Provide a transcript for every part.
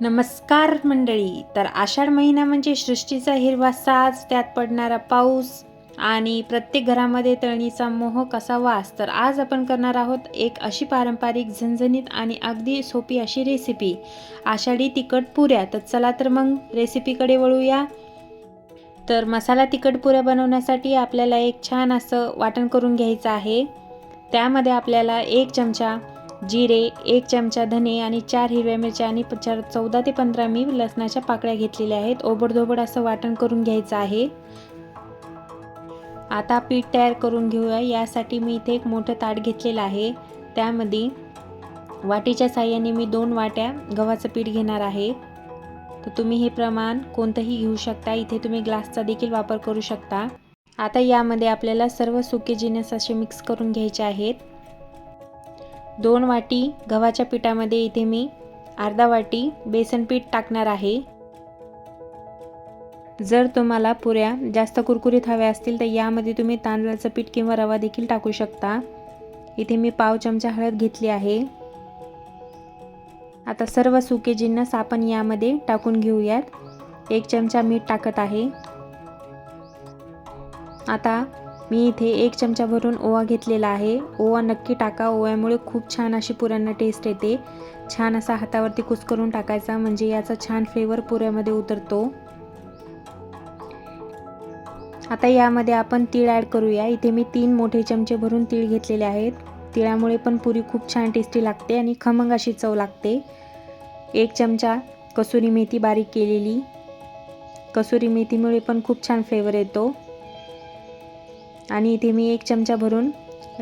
नमस्कार मंडळी. तर आषाढ महिना म्हणजे सृष्टीचा हिरवा साज त्यात पडणारा पाऊस आणि प्रत्येक घरामध्ये तळणीचा मोह कसा वास तर आज आपण करणार आहोत एक अशी पारंपरिक झणझणीत आणि अगदी सोपी अशी रेसिपी आषाढी तिखट पुऱ्या तर चला तर मग रेसिपीकडे वळूया. तर मसाला तिखट पुऱ्या बनवण्यासाठी आपल्याला एक छान असं वाटण करून घ्यायचं आहे. त्यामध्ये आपल्याला एक चमचा जिरे एक चमचा धने आणि चार हिरव्या मिरच्या आणि चार चौदा ते पंधरा मी लसणाच्या पाकळ्या घेतलेल्या आहेत. ओबडधोबड असं वाटण करून घ्यायचं आहे. आता पीठ तयार करून घेऊया. यासाठी मी इथे एक मोठं ताट घेतलेलं आहे. त्यामध्ये वाटीच्या साह्याने मी दोन वाट्या गव्हाचं पीठ घेणार आहे. तर तुम्ही हे प्रमाण कोणतंही घेऊ शकता. इथे तुम्ही ग्लासचा देखील वापर करू शकता. आता यामध्ये आपल्याला सर्व सुके जिन्नस असे मिक्स करून घ्यायचे आहेत. दोन वाटी गव्हाच्या पिठामध्ये इथे मी अर्धा वाटी बेसन पीठ टाकणार आहे. जर तुम्हाला पुऱ्या जास्त कुरकुरीत हव्या असतील तर यामध्ये तुम्ही तांदळाचं पीठ किंवा रवा देखील टाकू शकता. इथे मी पाव चमचा हळद घेतली आहे. आता सर्व सुके जिन्नस आपण यामध्ये टाकून घेऊयात. एक चमचा मीठ टाकत आहे. आता मी इथे एक चमचा भरून ओवा घेतलेला आहे. ओवा नक्की टाका. ओव्यामुळे खूप छान अशी पुऱ्यांना टेस्ट येते. छान असा हातावरती कुस्करून टाकायचा म्हणजे याचा छान फ्लेवर पुऱ्यामध्ये उतरतो. आता यामध्ये आपण तीळ ॲड करूया. इथे मी तीन मोठे चमचे भरून तीळ घेतलेले आहेत. तिळामुळे पण पुरी खूप छान टेस्टी लागते आणि खमंग अशी चव लागते. एक चमचा कसुरी मेथी बारीक केलेली. कसुरी मेथीमुळे पण खूप छान फ्लेवर येतो. आणि इथे मी एक चमचा भरून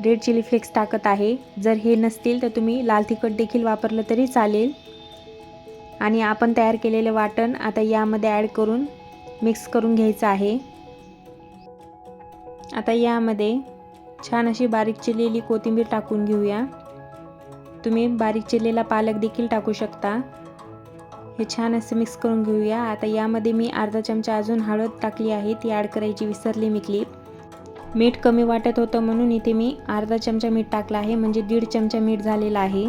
रेड चिली फ्लेक्स टाकत आहे. जर हे नसतील तर तुम्ही लाल तिखट देखील वापरलं तरी चालेल. आणि आपण तयार केलेले वाटण आता यामध्ये ॲड करून मिक्स करून घ्यायचं आहे. आता यामध्ये छान अशी बारीक चिरलेली कोथिंबीर टाकून घेऊया. तुम्ही बारीक चिरलेला पालक देखील टाकू शकता. हे छान असं मिक्स करून घेऊया. आता यामध्ये मी अर्धा चमचा अजून हळद टाकली आहे. ती ॲड करायची विसरली मी क्लिप मीठ कमी वाटत होतं म्हणून इथे मी अर्धा चमचा मीठ टाकला आहे म्हणजे दीड चमचा मीठ झालेला आहे.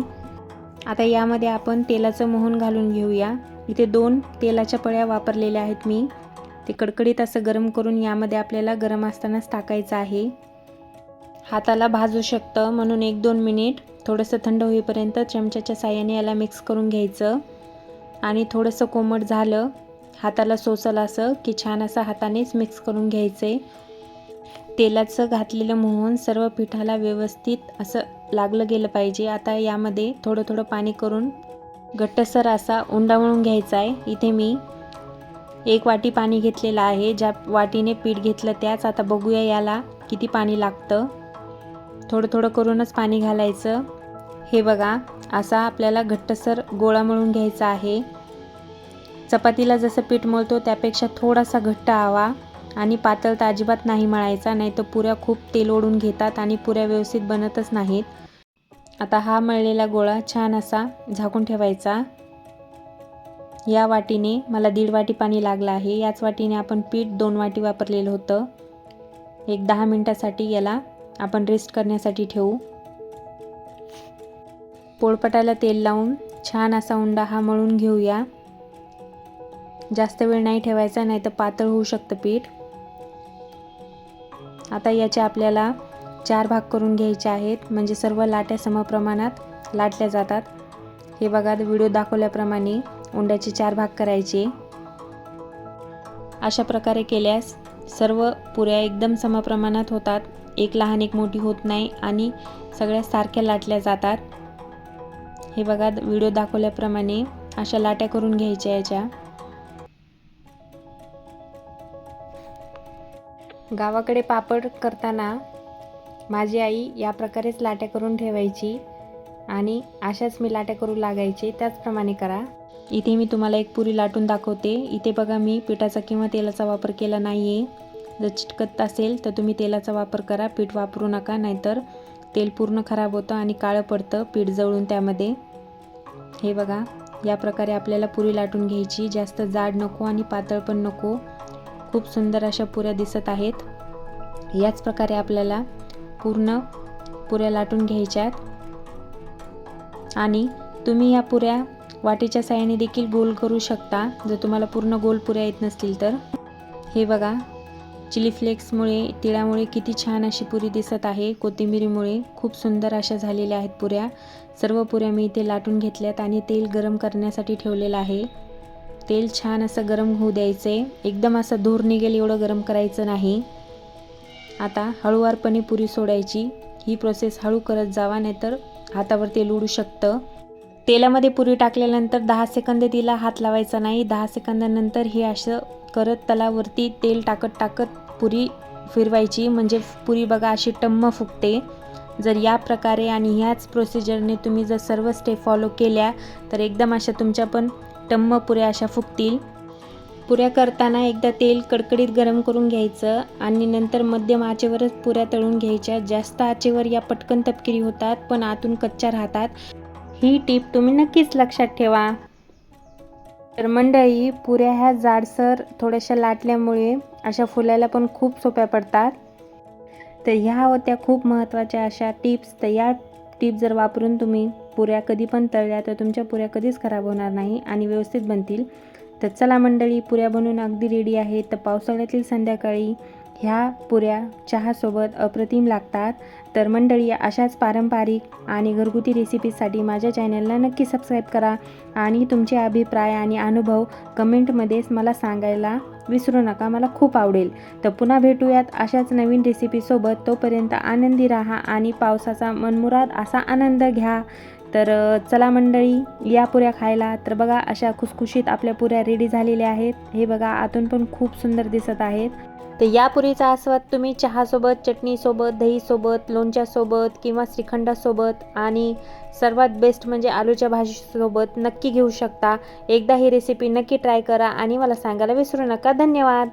आता यामध्ये आपण तेलाचं मोहन घालून घेऊया. इथे दोन तेलाच्या पळ्या वापरलेल्या आहेत मी. ते कडकडीत असं गरम करून यामध्ये आपल्याला गरम असतानाच टाकायचं आहे. हाताला भाजू शकतं म्हणून एक दोन मिनिट थोडंसं थंड होईपर्यंत चमच्याच्या साह्याने याला मिक्स करून घ्यायचं. आणि थोडंसं कोमट झालं हाताला सोसलं असं की छान असं हातानेच मिक्स करून घ्यायचे. तेलाचं घातलेलं मोहन सर्व पिठाला व्यवस्थित असं लागलं गेलं पाहिजे. आता यामध्ये थोडं थोडं पाणी करून घट्टसर असा उंडा मळून घ्यायचा आहे. इथे मी एक वाटी पाणी घेतलेलं आहे. ज्या वाटीने पीठ घेतलं त्याच. आता बघूया याला किती पाणी लागतं. थोडं थोडं करूनच पाणी घालायचं. हे बघा असा आपल्याला घट्टसर गोळा मळून घ्यायचा आहे. चपातीला जसं पीठ मळतो त्यापेक्षा थोडासा घट्ट हवा. आणि पातळ तर अजिबात नाही मळायचा नाही तर पुऱ्या खूप तेल ओढून घेतात आणि पुऱ्या व्यवस्थित बनतच नाहीत. आता हा मळलेला गोळा छान असा झाकून ठेवायचा. या वाटीने मला दीड वाटी पाणी लागलं आहे. याच वाटीने आपण पीठ दोन वाटी वापरलेलं होतं. एक दहा मिनटासाठी याला आपण रेस्ट करण्यासाठी ठेवू. पोळपटाला तेल लावून छान असा उंडा हा मळून घेऊया. जास्त वेळ नाही ठेवायचा नाही तर पातळ होऊ शकतं पीठ. आता याचे आपल्याला चार भाग करून घ्यायचे आहेत. म्हणजे सर्व लाट्या समप्रमाणात लाटल्या जातात. हे बघा व्हिडिओ दाखवल्याप्रमाणे उंड्याचे चार भाग करायचे. अशा प्रकारे केल्यास सर्व पुऱ्या एकदम समप्रमाणात होतात. एक लहान एक मोठी होत नाही आणि सगळ्या सारख्या लाटल्या जातात. हे बघा व्हिडिओ दाखवल्याप्रमाणे अशा लाट्या करून घ्यायच्या याच्या. गावाकडे पापड करताना माझी आई या प्रकारेच लाट्या करून ठेवायची आणि अशाच मी लाट्या करू लागायचे त्याचप्रमाणे करा. इथे मी तुम्हाला एक पुरी लाटून दाखवते. इथे बघा मी पिठाचा किंवा तेलाचा वापर केला नाही आहे जर चिटकत असेल तर तुम्ही तेलाचा वापर करा. पीठ वापरू नका नाहीतर तेल पूर्ण खराब होतं आणि काळं पडतं पीठ जळून त्यामध्ये. हे बघा या प्रकारे आपल्याला पुरी लाटून घ्यायची. जास्त जाड नको आणि पातळ पण नको. खूप सुंदर अशा पुऱ्या दिसत आहेत. याच प्रकारे आपल्याला पूर्ण पुऱ्या लाटून घ्यायच्यात. आणि तुम्ही या पुऱ्या वाटीच्या साह्याने देखील गोल करू शकता जर तुम्हाला पूर्ण गोल पुऱ्या येत नसतील तर. हे बघा चिली फ्लेक्समुळे तिळामुळे किती छान अशी पुरी दिसत आहे. कोथिंबिरीमुळे खूप सुंदर अशा झालेल्या आहेत पुऱ्या. सर्व पुऱ्या मी इथे लाटून घेतल्यात आणि तेल गरम करण्यासाठी ठेवलेलं आहे. तेल छान असं गरम होऊ द्यायचं एकदम असं धूर निघेल एवढं गरम करायचं नाही. आता हळूवारपणे पुरी सोडायची. ही प्रोसेस हळू करत जावा नाहीतर हातावर तेल उडू शकतं. तेलामध्ये पुरी टाकल्यानंतर दहा सेकंद तिला हात लावायचा नाही. दहा सेकंदानंतर हे असं करत तलावरती तेल टाकत टाकत पुरी फिरवायची. म्हणजे पुरी बघा अशी टम्म फुगते. जर या प्रकारे आणि ह्याच प्रोसिजरने तुम्ही जर सर्व स्टेप फॉलो केल्या तर एकदम अशा तुमच्या पण टम्म पुऱ्या अशा फुगतील. पुऱ्या करताना एकदा तेल कडकडीत गरम करून घ्यायचं आणि नंतर मध्यम आचेवरच पुऱ्या तळून घ्यायच्या. जास्त आचेवर या पटकन तपकिरी होतात पण आतून कच्च्या राहतात. ही टीप तुम्ही नक्कीच लक्षात ठेवा. तर मंडळी पुऱ्या ह्या जाडसर थोड्याशा लाटल्यामुळे अशा फुलायला पण खूप सोप्या पडतात. तर ह्या होत्या खूप महत्त्वाच्या अशा टिप्स. तर या टिप जर वापरून तुम्ही पुऱ्या कधी पण तळल्या तर तुमच्या पुऱ्या कधीच खराब होणार नाही आणि व्यवस्थित बनतील. तर चला मंडळी पुऱ्या बनवून अगदी रेडी आहेत. तर पावसाळ्यातील संध्याकाळी ह्या पुऱ्या चहासोबत अप्रतिम लागतात. तर मंडळी अशाच पारंपरिक आणि घरगुती रेसिपीसाठी माझ्या चॅनलला नक्की सबस्क्राईब करा आणि तुमचे अभिप्राय आणि अनुभव कमेंटमध्येच मला सांगायला विसरू नका. मला खूप आवडेल. तर पुन्हा भेटूयात अशाच नवीन रेसिपीसोबत तोपर्यंत आनंदी राहा आणि पावसाचा मनमुराद असा आनंद घ्या. तर चला मंडळी या पुऱ्या खायला. तर बघा अशा खुसखुशीत आपल्या पुऱ्या रेडी झालेल्या आहेत. हे बघा आतून पण खूप सुंदर दिसत आहेत. तर या पुरीचा आस्वाद तुम्ही चहासोबत चटणीसोबत दहीसोबत लोणच्यासोबत किंवा श्रीखंडासोबत आणि सर्वात बेस्ट म्हणजे आलूच्या भाजीसोबत नक्की घेऊ शकता. एकदा ही रेसिपी नक्की ट्राय करा आणि मला सांगायला विसरू नका. धन्यवाद!